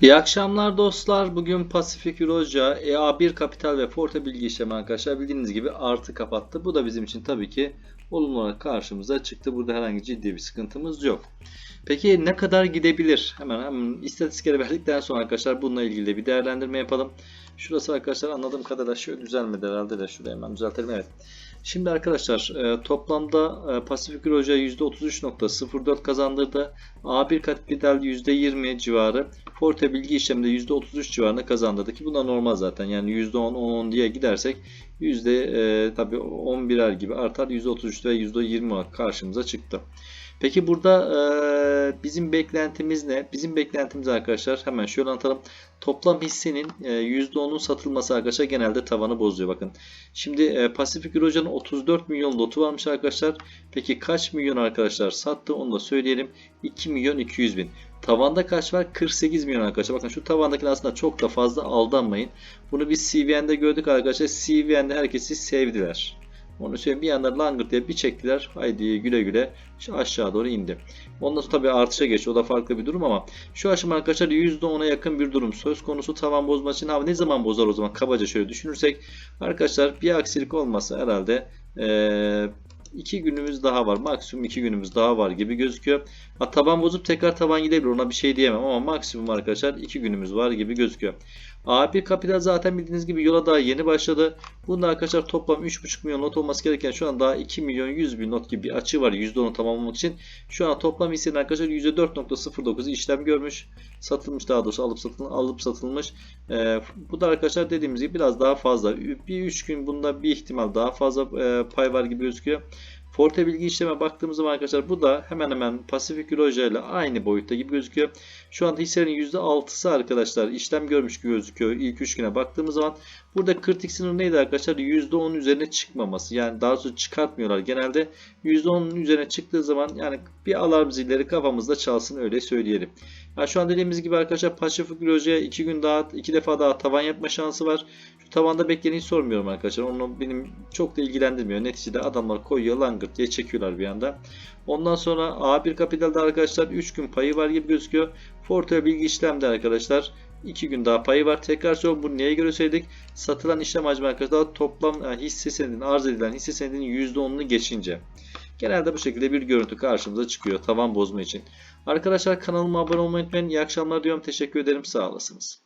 İyi akşamlar dostlar. Bugün Pasifik Euroja, EA1 Kapital ve Forte Bilgi İşlemi arkadaşlar bildiğiniz gibi artı kapattı. Bu da bizim için tabii ki olumlu olarak karşımıza çıktı. Burada herhangi ciddi bir sıkıntımız yok. Peki ne kadar gidebilir? Hemen hemen istatistikleri verdikten sonra arkadaşlar bununla ilgili de bir değerlendirme yapalım. Şurası arkadaşlar anladığım kadarıyla şöyle düzelmedi herhalde de şurayı hemen düzeltelim. Evet. Şimdi arkadaşlar e, toplamda Pasifik Euroja %33.04 kazandırdı. A1 Kapital %20 civarı. Forte bilgi işleminde %33 civarında kazandırdı ki bu da normal zaten. Yani %10 10 diye gidersek yüzde e, tabii 11'er gibi artar. %33 ve %20 olarak karşımıza çıktı. Peki burada e, bizim beklentimiz ne? Bizim beklentimiz arkadaşlar hemen şöyle anlatalım. Toplam hissenin e, %10'un satılması arkadaşlar genelde tavanı bozuyor bakın. Şimdi e, Pasifik Euroja'nın 34 milyon lotu varmış arkadaşlar. Peki kaç milyon arkadaşlar sattı onu da söyleyelim. 2 milyon 200 bin. Tavanda kaç var? 48 milyon arkadaşlar. Bakın şu tavandaki aslında çok da fazla aldanmayın. Bunu biz CVN'de gördük arkadaşlar. CVN'de herkesi sevdiler. Onu söyleyeyim bir anda langırt diye bir çektiler. Haydi güle güle şu aşağı doğru indi. Ondan sonra tabii artışa geçti. O da farklı bir durum ama şu aşama arkadaşlar %10'a yakın bir durum. Söz konusu tavan bozma için abi ne zaman bozar o zaman kabaca şöyle düşünürsek. Arkadaşlar bir aksilik olmasa herhalde ee, 2 günümüz daha var. Maksimum 2 günümüz daha var gibi gözüküyor. Ha, taban bozup tekrar taban gidebilir. Ona bir şey diyemem ama maksimum arkadaşlar 2 günümüz var gibi gözüküyor. A1 Kapital zaten bildiğiniz gibi yola daha yeni başladı. Bunda arkadaşlar toplam 3,5 milyon not olması gereken şu an daha 2 milyon 100 bin not gibi bir açı var %10'u tamamlamak için. Şu an toplam hissenin arkadaşlar %4.09 işlem görmüş. Satılmış daha doğrusu alıp, satıl, alıp satılmış. Ee, bu da arkadaşlar dediğimiz gibi biraz daha fazla. Bir 3 gün bunda bir ihtimal daha fazla e, pay var gibi gözüküyor. Forte bilgi işleme baktığımız zaman arkadaşlar bu da hemen hemen Pasifik Euroja ile aynı boyutta gibi gözüküyor. Şu anda hisselerin %6'sı arkadaşlar işlem görmüş gibi gözüküyor ilk 3 güne baktığımız zaman. Burada kritik sınır neydi arkadaşlar? %10'un üzerine çıkmaması. Yani daha doğrusu çıkartmıyorlar. Genelde %10'un üzerine çıktığı zaman yani bir alarm zilleri kafamızda çalsın öyle söyleyelim. Yani şu an dediğimiz gibi arkadaşlar Pasifik Euroja'ya 2 gün daha 2 defa daha tavan yapma şansı var. Şu tavanda bekleyeni hiç sormuyorum arkadaşlar. Onu benim çok da ilgilendirmiyor. Neticede adamlar koyuyor langırt diye çekiyorlar bir anda. Ondan sonra A1 Kapital'da arkadaşlar 3 gün payı var gibi gözüküyor. Forte bilgi işlemde arkadaşlar 2 gün daha payı var. Tekrar söylüyorum bunu neye göre söyledik? Satılan işlem hacmi arkadaşlar toplam yani hisse senedinin arz edilen hisse senedinin %10'unu geçince. Genelde bu şekilde bir görüntü karşımıza çıkıyor tavan bozma için. Arkadaşlar kanalıma abone olmayı unutmayın. İyi akşamlar diyorum. Teşekkür ederim. Sağ olasınız.